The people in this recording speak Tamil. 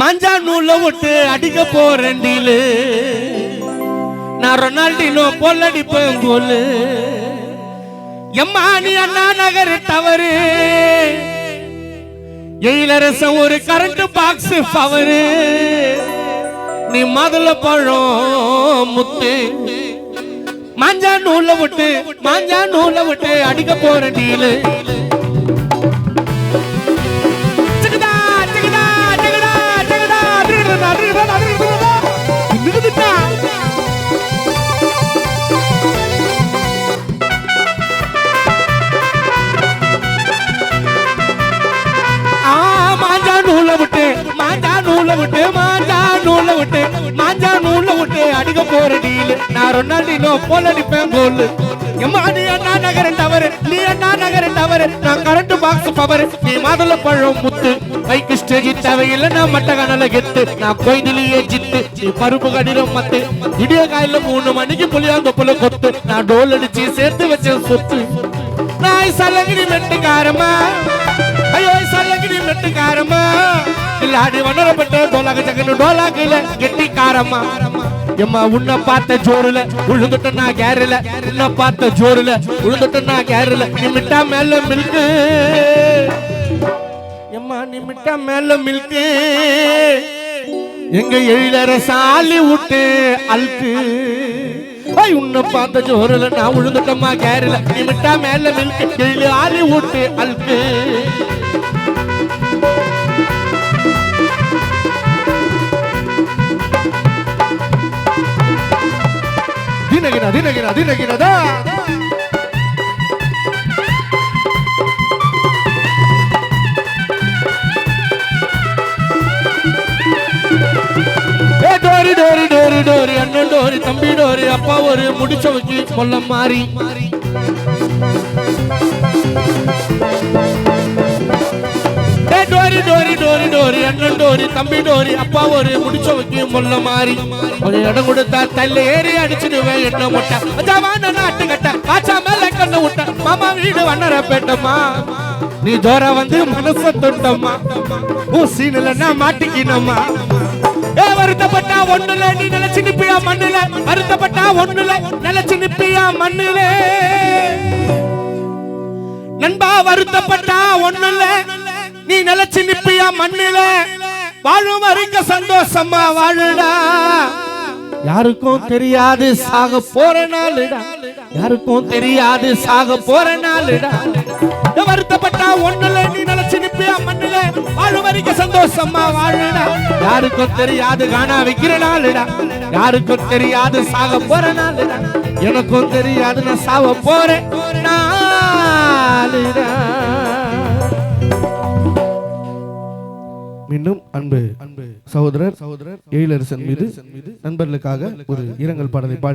மஞ்சா நூல விட்டு அடிக்க போறேன்டிலு நான் ரொனால்டினோ பொல்லடி அடிப்பேன் கோலு. எம்மா நீ அண்ணா நகர் தவறு எயிலரசன் ஒரு கரண்ட் பாக்ஸ் பவரு நீ மதுல பழம் முத்து. மாஞ்சா நூல விட்டு மாஞ்சா நூல விட்டு அடிக்க போற டீலு. நூல விட்டு மாஞ்சா நூல விட்டு மாஞ்சா நூல விட்டு அடிக்க போற டீல். நான் ரொனால்டினோ போல அடிப்பேன் போல் எம்மா நீ அண்ணா நகர டவரு நீ அண்ணா நகர டவரு நான் கரண்ட் பாக்ஸ் பவர் நீ மாதுள பழம் முத்து. பைக்கு ஸ்டேஜ் தேவையில்லை நான் மட்ட கணல கெத்து. நான் கோயிலிலேயே ஜித்து. நீ பருப்பு கடிலம் மத்து. இடிய காயில மூணு மணிக்கு புளியாந்தொப்புல கொத்து. நான் டோல் அடிச்சு சேர்த்து வச்ச சொத்து. நான் சலகிரி மெட்டுக்காரமா ஐயோ சல்லகிரி மெட்டுக்காரமா இல்லாடி வண்ணரப்பட்ட டோலாக ஜகனு டோலாக்குல கெட்டிக்காரமா எம்மா உன்னை பார்த்த ஜோருல உழுந்துட்ட நான் கேரல. உன்னை பார்த்த ஜோருல உழுந்துட்ட நான் கேரல. நீ மிட்டா மேல மில்கு எம்மா நீ மிட்டா மேல மில்கு எங்க எழிலற சாலி விட்டு அல்கு ஐய் உன்னை பார்த்த ஜோருல நான் உழுந்துட்டம்மா கேரல. நிமிட்டா மேல மில்கு எழில ஆலி விட்டு அல்கு நகினது நகினது நகினதா டோரி டோரி டோரி டோரி அண்ணன் டோரி தம்பி டோரி அப்பா ஒரு முடிச்ச வச்சு சொல்ல மாறி மாறி அண்ணன் ஒரு தம்பி ஒரு அப்பா ஒரு முடிச்ச வைக்க முல்ல மாறி. ஒரு இடம் கொடுத்தா தள்ள ஏறி அடிச்சிடுவேன் என்ன முட்டை. ஜவான நாட்டு கட்ட. ஆச்சா மேல கண்ணு விட்ட மாமா வீடு வண்ணர பேட்டம்மா. நீ தோற வந்து மனச தொட்டம்மா. உன் சீனில் நான் மாட்டிக்கினம்மா. ஏ வருத்தப்பட்டா ஒண்ணுல நீ நினைச்சு நிப்பியா மண்ணுல? வருத்தப்பட்டா ஒண்ணுல நினைச்சு நிப்பியா மண்ணுல? நண்பா வருத்தப்பட்டா ஒண்ணுல? நீ நிலைச்சு நிப்பியா மண்ணில? வாழும் வரைக்கும் சந்தோஷமா வாழுடா. யாருக்கும் தெரியாது சாக போற நாளுடா. யாருக்கும் தெரியாது சாக போற நாளுடா. வருத்தப்பட்டா ஒண்ணுல நீ நிலைச்சு நிப்பியா மண்ணில? வாழும் வரைக்கும் சந்தோஷமா வாழுடா. யாருக்கும் தெரியாது காணா வைக்கிற நாளுடா. யாருக்கும் தெரியாது சாக போற நாளுடா. எனக்கும் தெரியாது நான் சாவ போறேன். நாளுடா. மீண்டும் அன்பு அன்பு சகோதரர் சகோதரர் எழிலரசன் மீது நண்பர்களுக்காக ஒரு இரங்கல் பாடலை பாடி